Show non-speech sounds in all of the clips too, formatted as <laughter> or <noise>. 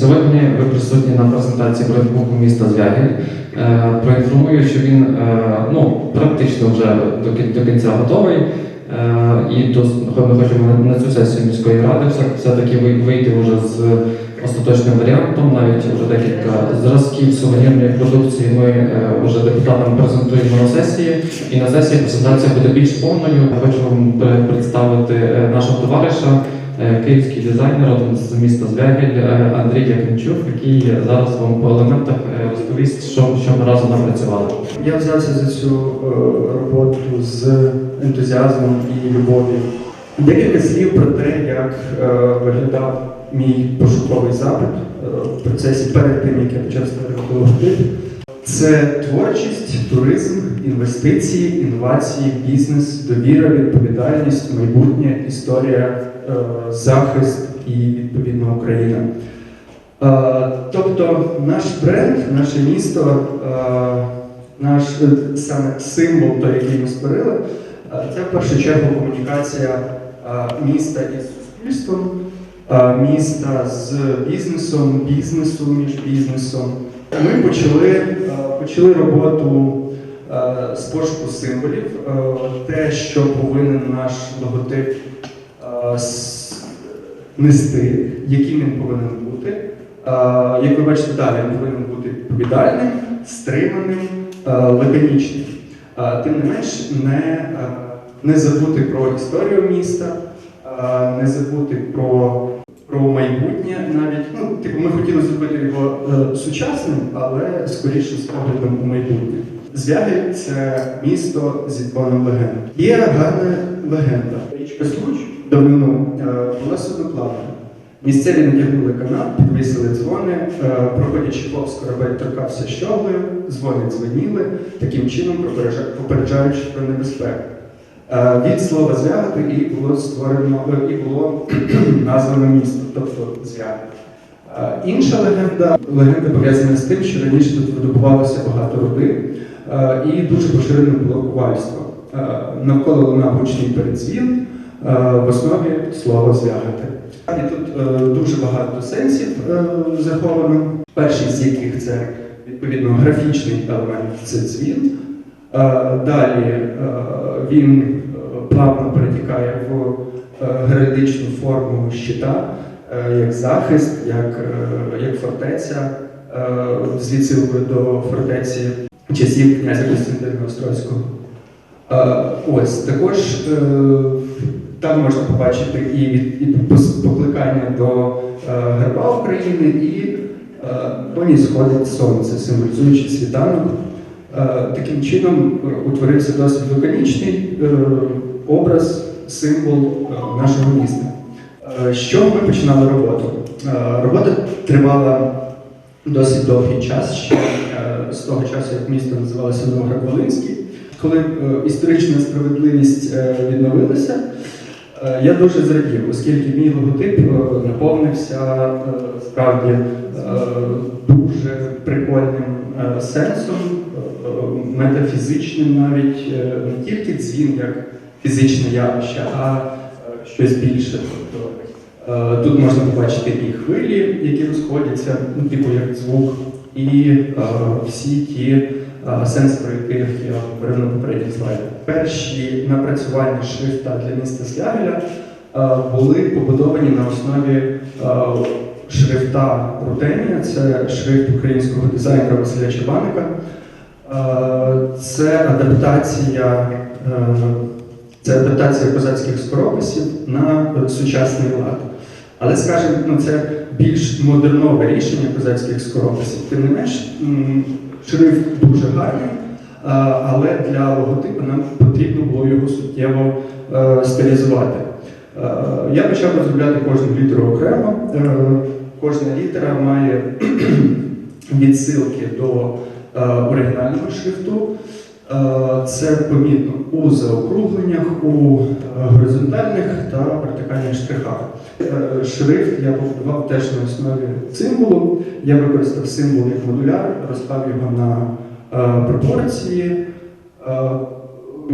сьогодні ви присутні на презентації брендбуку міста Звягель. Е, Проінформую, що він е, ну, практично вже до, кінця готовий. Е, І до, ми хочемо на- цю сесію міської ради все- все-таки вийти вже з остаточним варіантом. Навіть вже декілька зразків сувенірної продукції ми вже депутатам презентуємо на сесії. І на сесії презентація буде більш повною. Хочу вам представити нашого товариша, київський дизайнер родом з міста Звягель е, Андрій Якимчук, який зараз вам по елементах е, розповість, що, що ми разом напрацювали. Я взявся за цю е, роботу з ентузіазмом і любов'ю. Декілька слів про те, як е, виглядав мій пошуковий запит е, в процесі перед тим, як я почав створювати. Це творчість, туризм, інвестиції, інновації, бізнес, довіра, відповідальність, майбутнє, історія, е, захист і відповідно Україна. Е, Тобто наш бренд, наше місто, е, наш е, саме символ, той, який ми створили, е, це в першу чергу комунікація е, міста із суспільством, е, міста з бізнесом, бізнесу між бізнесом. Ми почали, е, почали роботу е, з пошуку символів, е, те, що повинен наш логотип е, нести, яким він повинен бути. Як ви бачите, далі він повинен бути відповідальним, стриманим, лаконічним. Тим не менш, не, не забути про історію міста, не забути про, про майбутнє навіть. Ну, типу, ми хотіли зробити його е, сучасним, але скоріше з поглядом у майбутнє. Звягель це місто зі дзвоном легенд. Є гарна легенда. Річка Случ давнину е, була судноплавна. Місцеві надягнули канат, підвісили дзвони, е, проходячи повз корабель торкався щоглою, дзвони дзвоніли, таким чином попереджаючи про небезпеку. Е, Від слова звягати і було створено і було <clears throat> названо місто, тобто звяги. Е, Інша легенда легенда пов'язана з тим, що раніше тут видобувалося багато руди і дуже поширене було ковальство. Навколо луна гучний передзвін, в основі слово звягати. І тут е, дуже багато сенсів е, заховано. Перший з яких це відповідно графічний елемент це дзвін. Е, далі е, він е, плавно перетікає в е, героїчну форму щита, е, як захист, як, е, як фортеця, е, з відсилкою до фортеці часів князя Костянтина Острозького. Е, Ось також е, там можна побачити і, від- і покликання до е, герба України, і е, по ній сходить сонце, символізуючи світанок. Е, Таким чином е, утворився досить лаконічний е, образ, символ е, нашого міста. Е, чого ми починали роботу? Е, Робота тривала досить довгий час, ще е, з того часу, як місто називалося Новоград-Волинський. Коли е, історична справедливість е, відновилася, е, я дуже зрадів, оскільки мій логотип е, наповнився е, справді е, дуже прикольним е, сенсом, е, е, метафізичним навіть е, не тільки дзвін як фізичне явище, а е, щось більше. Тобто е, тут можна побачити і хвилі, які розходяться, ну, типу як звук, і е, всі ті сенси, про яких я говорив на попередніх слайдах. Перші напрацювання шрифта для міста Слявіля е, були побудовані на основі е, шрифта Рутенія, це шрифт українського дизайнера Василя Чебаника. Е, Це адаптація, це адаптація козацьких скорописів на сучасний лад. Але, скажімо, ну, це більш модернове рішення козацьких скорописів. Тим не менш, шрифт дуже гарний, е, але для логотипу нам потрібно було його суттєво е, стилізувати. Е, Я почав розробляти кожну літеру окремо. Кожна літера має <clears throat> відсилки до оригінального шрифту. Е, Це помітно у заокругленнях, у е, горизонтальних та вертикальних штрихах. Е, Шрифт я побудував теж на основі символу. Я використав символ як модуляр, розклав його на пропорції,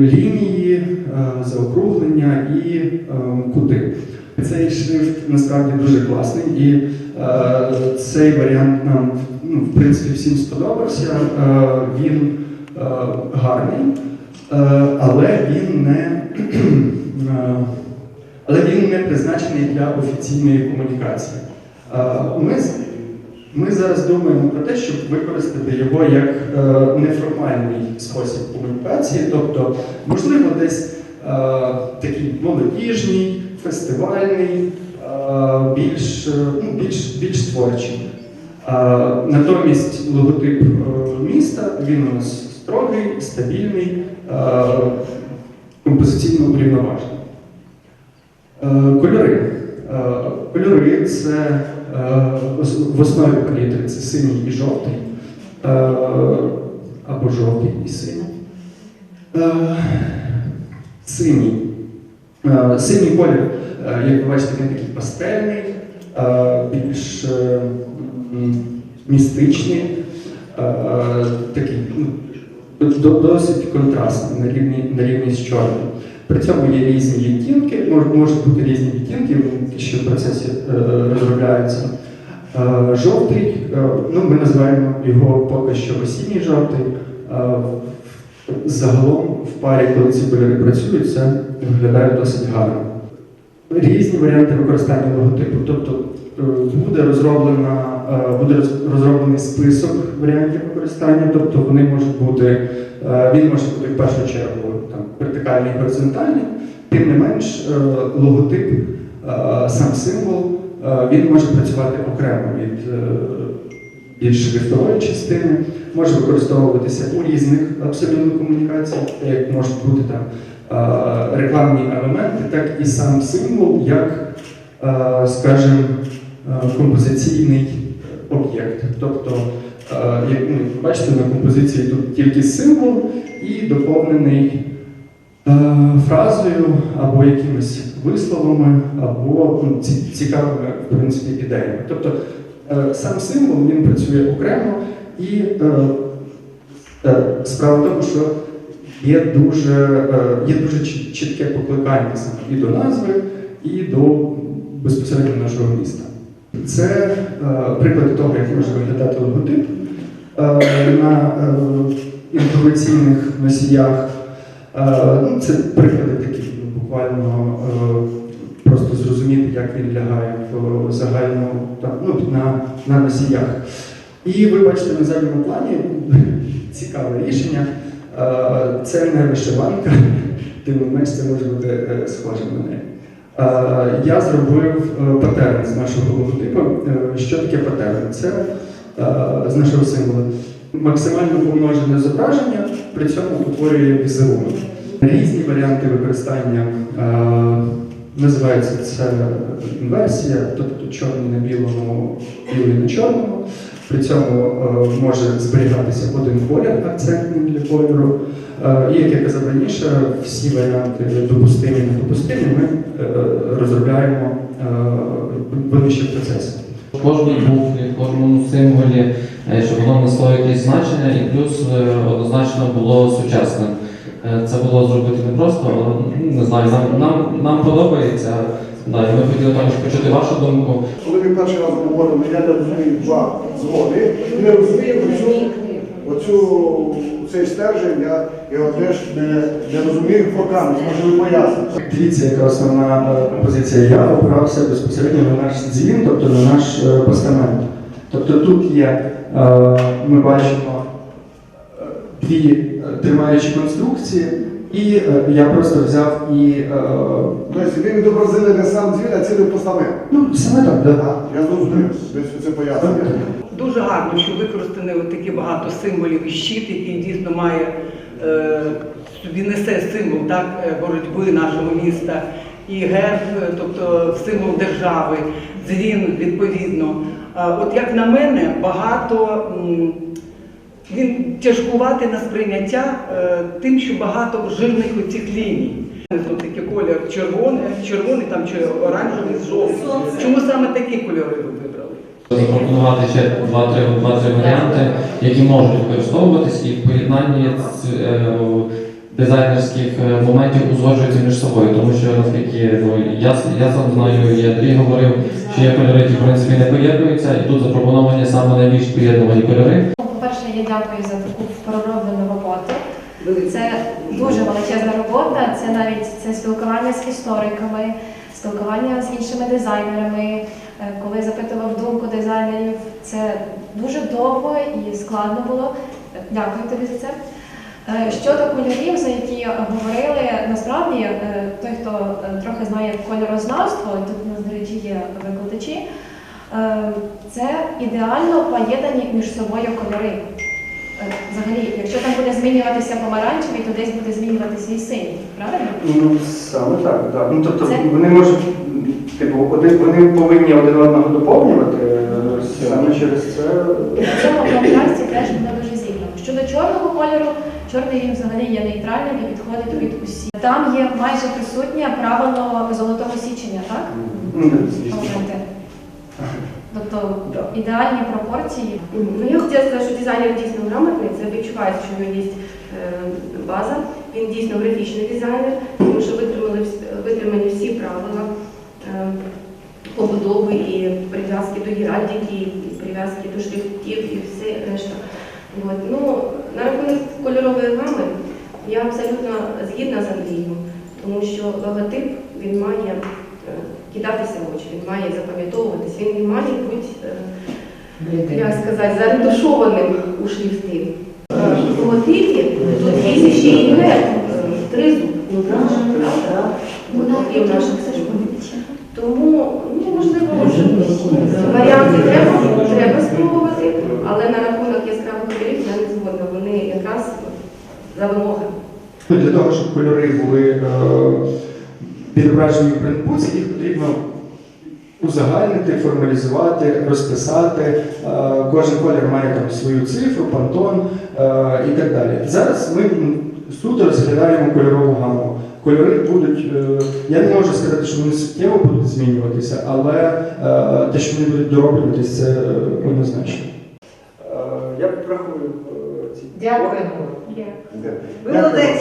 лінії, заокруглення і кути. Цей шрифт насправді дуже класний і Цей варіант нам ну, в принципі всім сподобався. Він гарний, е, але він не <clears throat> е, але він не призначений для офіційної комунікації. Е, Ми, ми зараз думаємо про те, щоб використати його як е, неформальний спосіб комунікації, тобто, можливо, десь е, такий молодіжний, фестивальний, е, більш, е, ну, більш, більш творчий. Е, Натомість логотип е, міста він у нас строгий, стабільний, е, композиційно урівноважений. Е, Кольори. Е, Кольори це в основі палітри це синій і жовтий, або жовтий і синій. Синій. Синій колір, як ви бачите, він такий пастельний, більш містичний, такий ну, досить контрастний на рівні, на рівні з чорним. При цьому є різні відтінки, мож- можуть бути різні відтінки, ще в процесі е, розробляються. Е, Жовтий, е, ну ми називаємо його поки що осінній жовтий. Е, Загалом в парі, коли ці кольори працюють, це виглядає досить гарно. Різні варіанти використання логотипу. Тобто буде розроблена, е, буде роз- розроблений список варіантів використання, тобто вони можуть бути, е, він може бути в першу чергу там, вертикальний, горизонтальний, тим не менш, е, логотип, е, сам символ, е, він може працювати окремо від е, більш шрифтової частини, може використовуватися у різних абсолютно комунікаціях, як можуть бути там е, рекламні елементи, так і сам символ, як, е, скажімо, е, композиційний об'єкт. Тобто, е, як ну, бачите, на композиції тут тільки символ і доповнений е, фразою або якимись висловами, або ну, цікавими в принципі, ідеями. Тобто е, сам символ він працює окремо і е, е, справа в тому, що є дуже, е, є дуже чітке покликання і до назви, і до безпосередньо нашого міста. Це е, приклад того, як може виглядати логотип е, на е, інформаційних носіях. Ну, це приклади такі, ну, буквально просто зрозуміти, як він лягає в загальну ну, на, на носіях. І ви бачите на задньому плані <laughs> цікаве рішення. Це не вишиванка, <laughs> тим не менш це може бути схоже на неї. Е, Я зробив е, патерн з нашого логотипу. Е, Що таке патерн? Це з нашого символу. Максимально помножене зображення, при цьому утворює візерунок. Різні варіанти використання називається це інверсія, тобто чорний на білому, білий на чорному. При цьому може зберігатися один колір акцентний для кольору. Е, І як я казав раніше, всі варіанти допустимі і недопустимі ми е, розробляємо е, вони ще в процесі. Кожній букві, кожному символі, е, щоб воно несло якесь значення, і плюс е, однозначно було сучасним. Е, Це було зробити непросто, але ну, не знаю, нам, нам, нам подобається. Да, і ми хотіли також почути вашу думку. Коли ми перший раз говорили, я не розумію два згоди, і не розумію оцю, оцю, цей стержень, я його теж не, не розумію фоками, може ви поясните. Дивіться, яка основна е, композиція. Я опирався безпосередньо на наш дзвін, тобто на наш е, постамент. Тобто тут є, е, ми бачимо дві тримаючі конструкції, і е, я просто взяв і е, Тобто ви відобразили не сам дзвін, а цілий постамент. ну, саме так, да. Так, Я зрозумів, це пояснюєте. Дуже гарно, що використані такі багато символів і щит, який дійсно має собі несе символ так, е, боротьби нашого міста, і герб, е, тобто символ держави, дзвін відповідно. От як на мене, багато він тяжкуватий на сприйняття е, тим, що багато жирних оцих ліній. Ось такий колір червоний, червоний там чи оранжевий, жовтий. Чому саме такі кольори? Запропонувати ще два-три варіанти, які можуть використовуватись і в поєднанні е, дизайнерських е, моментів узгоджуються між собою, тому що наскільки ну, я, я сам знаю, і Андрій говорив, що є кольори, які в принципі не поєднуються, і тут запропоновані саме найбільш поєднувані кольори. По-перше, я дякую за таку пророблену роботу. Це дуже величезна робота. Це навіть це спілкування з істориками, спілкування з іншими дизайнерами. Е, Коли запитував думку дизайнерів, це дуже довго і складно було. Е, Дякую тобі за це. Е, Щодо кольорів, за які говорили, насправді той, хто трохи знає кольорознавство, тут у нас, до речі, є викладачі, це ідеально поєднані між собою кольори. Е, Взагалі, якщо там буде змінюватися помаранчевий, то десь буде змінюватися і синій, правильно? Ну, саме так, так. Ну, тобто Це- вони можуть, типу, один, вони повинні один одного доповнювати, е, саме через це. В цьому контрасті теж воно дуже зіграно. Щодо чорного кольору, чорний він взагалі є нейтральним і підходить під усі. Там є майже присутнє правило золотого січення, так? Ну, звісно. Тобто ідеальні пропорції. Ну, я хотіла сказати, що дизайнер дійсно грамотний, це відчувається, що в нього є е, база. Він дійсно графічний дизайнер, тому що витримали, витримані всі правила е, побудови і прив'язки до геральдики, і прив'язки до шрифтів і все решта. От. Ну, на рахунок кольорової гами я абсолютно згідна з Андрієм, тому що логотип він має кидатися в очі, він має запам'ятовуватись, він не має бути. е, як сказати, заретушованим у шрифти. В логотипі тут є ще і герб, е, тризуб, ну. І в наших Тому, ну, можливо, варіанти треба, треба спробувати, але на рахунок яскравих кольорів я не згодна. Вони якраз за вимоги. Для того, щоб кольори були е, відображені в принтбуці, їх потрібно узагальнити, формалізувати, розписати. Е, кожен колір має там свою цифру, пантон е, і так далі. Зараз ми суто розглядаємо кольорову гаму. Кольори будуть, е, я не можу сказати, що вони суттєво будуть змінюватися, але те, що вони будуть дороблюватися, це однозначно. Я підрахую ці. Дякуємо. Де? Ви молодець.